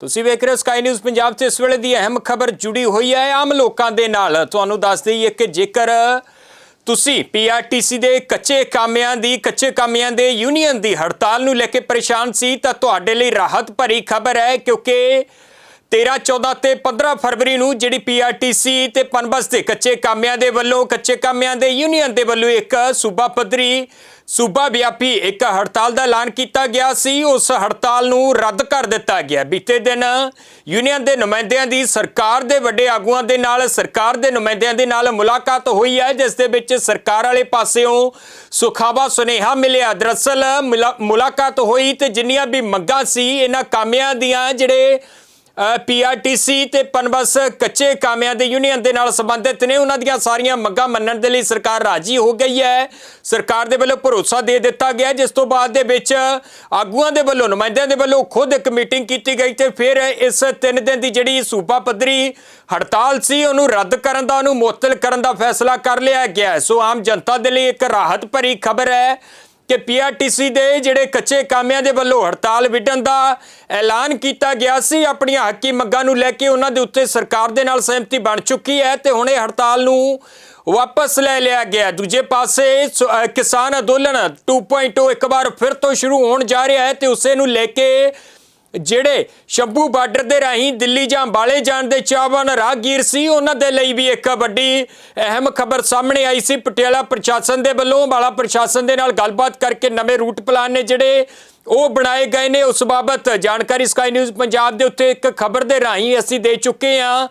ਤੁਸੀਂ ਵੇਖ ਰਹੇ ਹੋ ਸਕਾਈ ਨਿਊਜ਼ ਪੰਜਾਬ ਤੇ ਇਸ ਵੇਲੇ ਦੀ ਅਹਿਮ ਖਬਰ ਜੁੜੀ ਹੋਈ ਹੈ ਆਮ ਲੋਕਾਂ ਦੇ ਨਾਲ। ਤੁਹਾਨੂੰ ਦੱਸ ਦਈਏ ਕਿ ਜੇਕਰ ਤੁਸੀਂ ਪੀਆਰਟੀਸੀ ਦੇ ਕੱਚੇ ਕਾਮਿਆਂ ਦੀ, ਕੱਚੇ ਕਾਮਿਆਂ ਦੇ ਯੂਨੀਅਨ ਦੀ ਹੜਤਾਲ ਨੂੰ ਲੈ ਕੇ ਪਰੇਸ਼ਾਨ ਸੀ, ਤਾਂ ਤੁਹਾਡੇ ਲਈ ਰਾਹਤ ਭਰੀ ਖਬਰ ਹੈ, ਕਿਉਂਕਿ 13 14 ਤੇ 15 ਫਰਵਰੀ ਨੂੰ ਜਿਹੜੀ ਪੀਆਰਟੀਸੀ ਤੇ ਪਨਬਸ ਦੇ ਕੱਚੇ ਕਾਮਿਆਂ ਦੇ ਵੱਲੋਂ, ਕੱਚੇ ਕਾਮਿਆਂ ਦੇ ਯੂਨੀਅਨ ਦੇ ਵੱਲੋਂ ਇੱਕ ਸੂਬਾ ਪੱਧਰੀ, ਸੂਬਾ ਵਿਆਪੀ ਇੱਕ ਹੜਤਾਲ ਦਾ ਐਲਾਨ ਕੀਤਾ ਗਿਆ ਸੀ। ਉਸ ਹੜਤਾਲ ਨੂੰ ਰੱਦ ਕਰ ਦਿੱਤਾ ਗਿਆ। ਬੀਤੇ ਦਿਨ ਯੂਨੀਅਨ ਦੇ ਨੁਮਾਇੰਦਿਆਂ ਦੀ ਸਰਕਾਰ ਦੇ ਵੱਡੇ ਆਗੂਆਂ ਦੇ ਨਾਲ, ਸਰਕਾਰ ਦੇ ਨੁਮਾਇੰਦਿਆਂ ਦੇ ਨਾਲ ਮੁਲਾਕਾਤ ਹੋਈ ਹੈ, ਜਿਸ ਦੇ ਵਿੱਚ ਸਰਕਾਰ ਵਾਲੇ ਪਾਸਿਓਂ ਸੁਖਾਵਾ ਸੁਨੇਹਾ ਮਿਲਿਆ। ਦਰਅਸਲ ਮੁਲਾ- ਮੁਲਾਕਾਤ ਹੋਈ ਤੇ ਜਿੰਨੀਆਂ ਵੀ ਮੰਗਾਂ ਸੀ, ਇਹਨਾਂ ਕਾਮਿਆਂ ਦੀਆਂ ਜਿਹੜੇ ਪੀਆਰਟੀਸੀ ਤੇ ਪਨਬਸ ਕੱਚੇ ਕਾਮਿਆਂ ਦੇ ਯੂਨੀਅਨ ਦੇ ਨਾਲ ਸੰਬੰਧਿਤ ਨੇ। ਉਹਨਾਂ ਦੀਆਂ ਸਾਰੀਆਂ ਮੰਗਾਂ ਮੰਨਣ ਦੇ ਲਈ ਸਰਕਾਰ ਰਾਜੀ ਹੋ ਗਈ ਹੈ। ਸਰਕਾਰ ਦੇ ਵੱਲੋਂ ਭਰੋਸਾ ਦੇ ਦਿੱਤਾ ਗਿਆ ਜਿਸ ਤੋਂ ਬਾਅਦ ਦੇ ਵਿੱਚ ਆਗੂਆਂ ਦੇ ਵੱਲੋਂ, ਨੁਮਾਇੰਦਿਆਂ ਦੇ ਵੱਲੋਂ ਖੁਦ ਇੱਕ ਮੀਟਿੰਗ ਕੀਤੀ ਗਈ ਤੇ ਫਿਰ ਇਸ 3 ਦਿਨ ਦੀ ਜਿਹੜੀ ਸੂਬਾ ਪੱਧਰੀ ਹੜਤਾਲ ਸੀ, ਉਹਨੂੰ ਰੱਦ ਕਰਨ ਦਾ, ਉਹਨੂੰ ਮੁਅੱਤਲ ਕਰਨ ਦਾ ਫੈਸਲਾ ਕਰ ਲਿਆ ਗਿਆ ਸੋ ਆਮ ਜਨਤਾ ਦੇ ਲਈ ਇੱਕ ਰਾਹਤ ਭਰੀ ਖਬਰ ਹੈ। ਕਿ ਪੀਆਰਟੀਸੀ ਦੇ ਜਿਹੜੇ ਕੱਚੇ ਕਾਮਿਆਂ ਦੇ ਵੱਲੋਂ ਹੜਤਾਲ ਵਿੱਢਣ ਦਾ ਐਲਾਨ ਕੀਤਾ ਗਿਆ ਸੀ, ਆਪਣੀਆਂ ਹੱਕੀ ਮੰਗਾਂ ਨੂੰ ਲੈ ਕੇ ਉਹਨਾਂ ਦੇ ਉੱਤੇ ਸਰਕਾਰ ਦੇ ਨਾਲ ਸਹਿਮਤੀ ਬਣ ਚੁੱਕੀ ਹੈ ਤੇ ਹੁਣ ਇਹ ਹੜਤਾਲ ਨੂੰ ਵਾਪਸ ਲੈ ਲਿਆ ਗਿਆ ਦੂਜੇ ਪਾਸੇ, ਸ- ਅਹ ਕਿਸਾਨ ਅੰਦੋਲਨ 2.0 ਇੱਕ ਵਾਰ ਫਿਰ ਤੋਂ ਸ਼ੁਰੂ ਹੋਣ ਜਾ ਰਿਹਾ ਹੈ ਤੇ ਉਸੇ ਨੂੰ ਲੈ ਕੇ ਜਿਹੜੇ ਸ਼ੰਭੂ ਬਾਰਡਰ ਦੇ ਰਾਹੀਂ ਦਿੱਲੀ ਜਾਂ ਅੰਬਾਲੇ ਜਾਣ ਦੇ ਚਾਹਵਾਨ ਰਾਹਗੀਰ ਸੀ, ਉਹਨਾਂ ਦੇ ਲਈ ਵੀ ਇੱਕ ਵੱਡੀ ਅਹਿਮ ਖਬਰ ਸਾਹਮਣੇ ਆਈ ਸੀ। ਪਟਿਆਲਾ ਪ੍ਰਸ਼ਾਸਨ ਦੇ ਵੱਲੋਂ ਅੰਬਾਲਾ ਪ੍ਰਸ਼ਾਸਨ ਦੇ ਨਾਲ ਗੱਲਬਾਤ ਕਰਕੇ ਨਵੇਂ ਰੂਟ ਪਲਾਨ ਨੇ ਜਿਹੜੇ ਉਹ ਬਣਾਏ ਗਏ ਨੇ। ਉਸ ਬਾਬਤ ਜਾਣਕਾਰੀ ਸਕਾਈ ਨਿਊਜ਼ ਪੰਜਾਬ ਦੇ ਉੱਤੇ ਇੱਕ ਖਬਰ ਦੇ ਰਾਹੀਂ ਅਸੀਂ ਦੇ ਚੁੱਕੇ ਹਾਂ।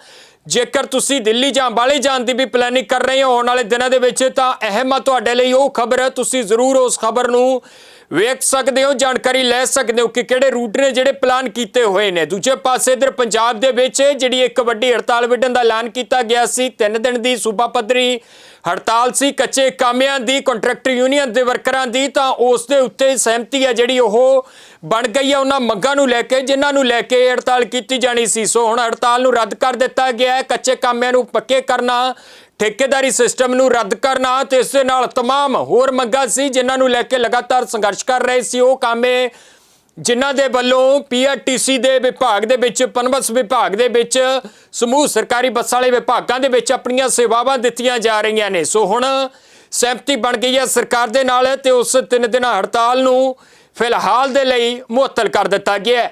ਜੇਕਰ ਤੁਸੀਂ ਦਿੱਲੀ ਜਾਂ ਅੰਬਾਲੇ ਜਾਣ ਦੀ ਵੀ ਪਲੈਨਿੰਗ ਕਰ ਰਹੇ ਹੋ ਆਉਣ ਵਾਲੇ ਦਿਨਾਂ ਦੇ ਵਿੱਚ, ਤਾਂ ਅਹਿਮ ਆ ਤੁਹਾਡੇ ਲਈ ਉਹ ਖਬਰ ਹੈ, ਤੁਸੀਂ ਜ਼ਰੂਰ ਉਸ ਖਬਰ ਨੂੰ ਵੇਖ ਸਕਦੇ ਹੋ, ਜਾਣਕਾਰੀ ਲੈ ਸਕਦੇ ਹੋ ਕਿ ਕਿਹੜੇ ਰੂਟ ਨੇ ਜਿਹੜੇ ਪਲਾਨ ਕੀਤੇ ਹੋਏ ਨੇ। ਦੂਜੇ ਪਾਸੇ ਇਧਰ ਪੰਜਾਬ ਦੇ ਵਿੱਚ ਜਿਹੜੀ ਇੱਕ ਵੱਡੀ ਹੜਤਾਲ ਵਿੱਢਣ ਦਾ ਐਲਾਨ ਕੀਤਾ ਗਿਆ ਸੀ, ਤਿੰਨ ਦਿਨ ਦੀ ਸੂਬਾ ਪੱਧਰੀ ਹੜਤਾਲ ਸੀ, ਕੱਚੇ ਕਾਮਿਆਂ ਦੀ ਕੰਟਰੈਕਟਰ ਯੂਨੀਅਨ ਦੇ ਵਰਕਰਾਂ ਦੀ, ਤਾਂ ਉਸ ਦੇ ਉੱਤੇ ਸਹਿਮਤੀ ਹੈ ਜਿਹੜੀ ਉਹ ਬਣ ਗਈ ਹੈ। ਉਹਨਾਂ ਮੰਗਾਂ ਨੂੰ ਲੈ ਕੇ, ਜਿਨ੍ਹਾਂ ਨੂੰ ਲੈ ਕੇ ਇਹ ਹੜਤਾਲ ਕੀਤੀ ਜਾਣੀ ਸੀ। ਸੋ ਹੁਣ ਹੜਤਾਲ ਨੂੰ ਰੱਦ ਕਰ ਦਿੱਤਾ ਗਿਆ ਹੈ ਕੱਚੇ ਕਾਮਿਆਂ ਨੂੰ ਪੱਕੇ ਕਰਨਾ ਠੇਕੇਦਾਰੀ ਸਿਸਟਮ ਨੂੰ ਰੱਦ ਕਰਨਾ ਤੇ ਇਸ ਦੇ ਨਾਲ तमाम ਹੋਰ ਮੰਗਾਂ ਸੀ ਜਿਨ੍ਹਾਂ ਨੂੰ ਲੈ ਕੇ ਲਗਾਤਾਰ ਸੰਘਰਸ਼ ਕਰ ਰਹੇ ਸੀ ਉਹ ਕਾਮੇ ਜਿਨ੍ਹਾਂ ਦੇ ਵੱਲੋਂ ਪੀਆਰਟੀਸੀ ਦੇ ਵਿਭਾਗ ਦੇ ਵਿੱਚ ਪਨਬਸ ਵਿਭਾਗ ਦੇ ਵਿੱਚ ਸਮੂਹ ਸਰਕਾਰੀ ਬੱਸਾਂ ਵਾਲੇ ਵਿਭਾਗਾਂ ਦੇ ਵਿੱਚ ਆਪਣੀਆਂ ਸੇਵਾਵਾਂ ਦਿੱਤੀਆਂ ਜਾ ਰਹੀਆਂ ਨੇ ਸੋ ਹੁਣ ਸਹਿਮਤੀ ਬਣ ਗਈ ਹੈ ਸਰਕਾਰ ਦੇ ਨਾਲ ਤੇ ਉਸ ਤਿੰਨ ਦਿਨਾਂ ਹੜਤਾਲ ਨੂੰ ਫਿਲਹਾਲ ਦੇ ਲਈ ਮੁਅੱਤਲ ਕਰ ਦਿੱਤਾ ਗਿਆ ਹੈ